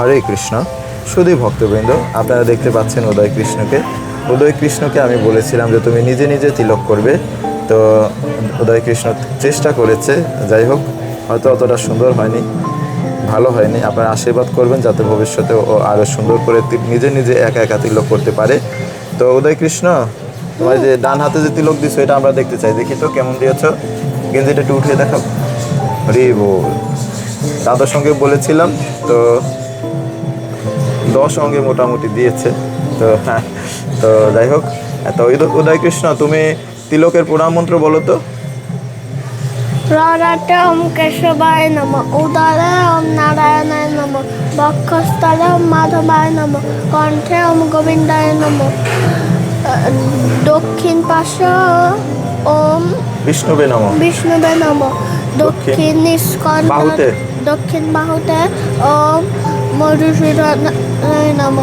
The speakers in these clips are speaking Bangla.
হরে কৃষ্ণ। শুধুই ভক্তবৃন্দ, আপনারা দেখতে পাচ্ছেন উদয় কৃষ্ণকে। উদয় কৃষ্ণকে আমি বলেছিলাম যে তুমি নিজে নিজে তিলক করবে। তো উদয় কৃষ্ণ চেষ্টা করেছে, যাই হোক, হয়তো অতটা সুন্দর হয়নি, ভালো হয়নি। আপনারা আশীর্বাদ করবেন যাতে ভবিষ্যতে ও আরও সুন্দর করে নিজে নিজে একা একা তিলক করতে পারে। তো উদয় কৃষ্ণ, তোমার যে ডান হাতে যে তিলক দিছো, এটা আমরা দেখতে চাই। দেখি তো কেমন দিয়েছ। গেঞ্জিটা একটু উঠিয়ে দেখাও। হরি বল। দাদার সঙ্গে বলেছিলাম, তো দশ অঙ্গে মোটামুটি দিয়েছে। তো হ্যাঁ তো যাই হোক তো উদয়- উদয় কৃষ্ণ তুমি তিলকের প্রণাম মন্ত্র বলো তো। ররাটে ওম কেশবায় নম উদরে ওম নারায়ণায় নম বক্ষস্থলে ওম মাধবায় নম কণ্ঠে ওম গোবিন্দায় নম দক্ষিণ পাশে ওম বিষ্ণুবে নম। বিষ্ণুবে নম দক্ষিণ বাহুতে? দক্ষিণ বাহুতে ওম মধুসূদনায় নম।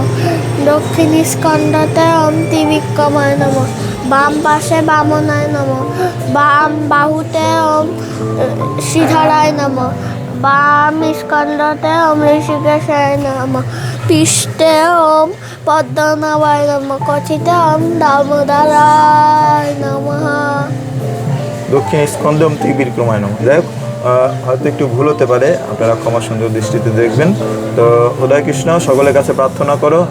দক্ষিণ স্কন্ধতে ওম ত্রিবিক্রমায় নম। বাম পাশে বামনায় নম। বাম বাহুতে ওম শ্রীধরায় নম। বাম স্কন্ধতে ওম ঋষিকেশায় নম। পৃষ্ঠে ওম পদ্মনাভায় নম। কথিতে ওম দামোদরায় নমঃ। দক্ষিণ স্কন্দম ত্রিবিক্রমায় নম। যাই হোক হয়তো একটু ভুল হতে পারে আপনারা ক্ষমা সুন্দর দৃষ্টিতে দেখবেন। তো উদয় কৃষ্ণ সকলের কাছে প্রার্থনা করো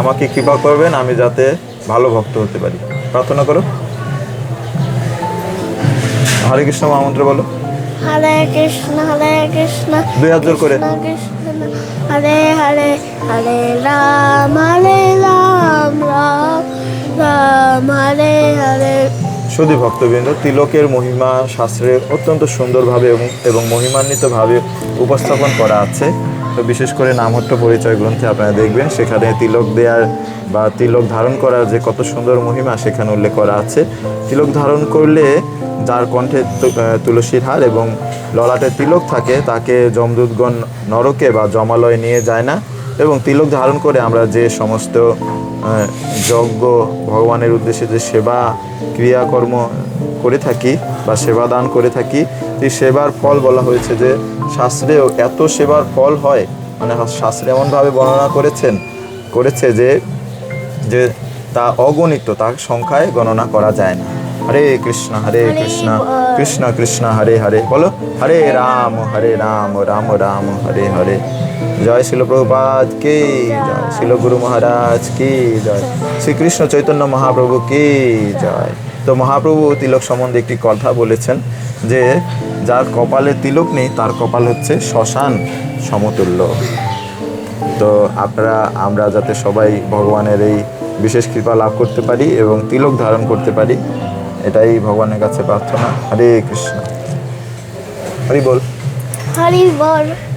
আমাকে কৃপা করবেন আমি যাতে ভালো ভক্ত হতে পারি। প্রার্থনা করো। হরে কৃষ্ণ মহামন্ত্র বলো। হরে কৃষ্ণ হরে কৃষ্ণ দুই হাত জোর করে। হরে হরে হরে রাম হরে রাম রাম। শুধু ভক্তবৃন্দ, তিলকের মহিমা শাস্ত্রে অত্যন্ত সুন্দরভাবে এবং মহিমান্বিতভাবে উপস্থাপন করা আছে। তো বিশেষ করে নামহট্ট পরিচয় গ্রন্থে আপনারা দেখবেন, সেখানে তিলক দেওয়ার বা তিলক ধারণ করার যে কত সুন্দর মহিমা সেখানে উল্লেখ করা আছে। তিলক ধারণ করলে যার কণ্ঠে তুলসীর হার এবং ললাটে তিলক থাকে, তাকে যমদূতগণ নরকে বা জমালয়ে নিয়ে যায় না। এবং তিলক ধারণ করে আমরা যে সমস্ত যজ্ঞ, ভগবানের উদ্দেশ্যে যে সেবা, ক্রিয়াকর্ম করে থাকি বা সেবা দান করে থাকি সেই সেবার ফল বলা হয়েছে যে শাস্ত্রেও এত সেবার ফল হয় মানে শাস্ত্রে এমনভাবে বর্ণনা করেছেন, করেছে যে যে তা অগণিত, তার সংখ্যায় গণনা করা যায় না। হরে কৃষ্ণ হরে হরে কৃষ্ণ কৃষ্ণ কৃষ্ণ হরে হরে। বলো হরে রাম। হরে রাম রাম রাম হরে হরে। জয় শিল প্রভুপাদ কে জয়। শিল গুরু মহারাজ কে জয়। শ্রীকৃষ্ণ চৈতন্য মহাপ্রভু কে জয়। তো মহাপ্রভু তিলক সম্বন্ধে একটি কথা বলেছেন যে যার কপালে তিলক নেই তার কপাল হচ্ছে শ্মশান সমতুল্য। তো আপনারা আমরা যাতে সবাই ভগবানের এই বিশেষ কৃপা লাভ করতে পারি এবং তিলক ধারণ করতে পারি এটাই ভগবানের কাছে প্রার্থনা। হরে কৃষ্ণ। হরি বল। হরি বল।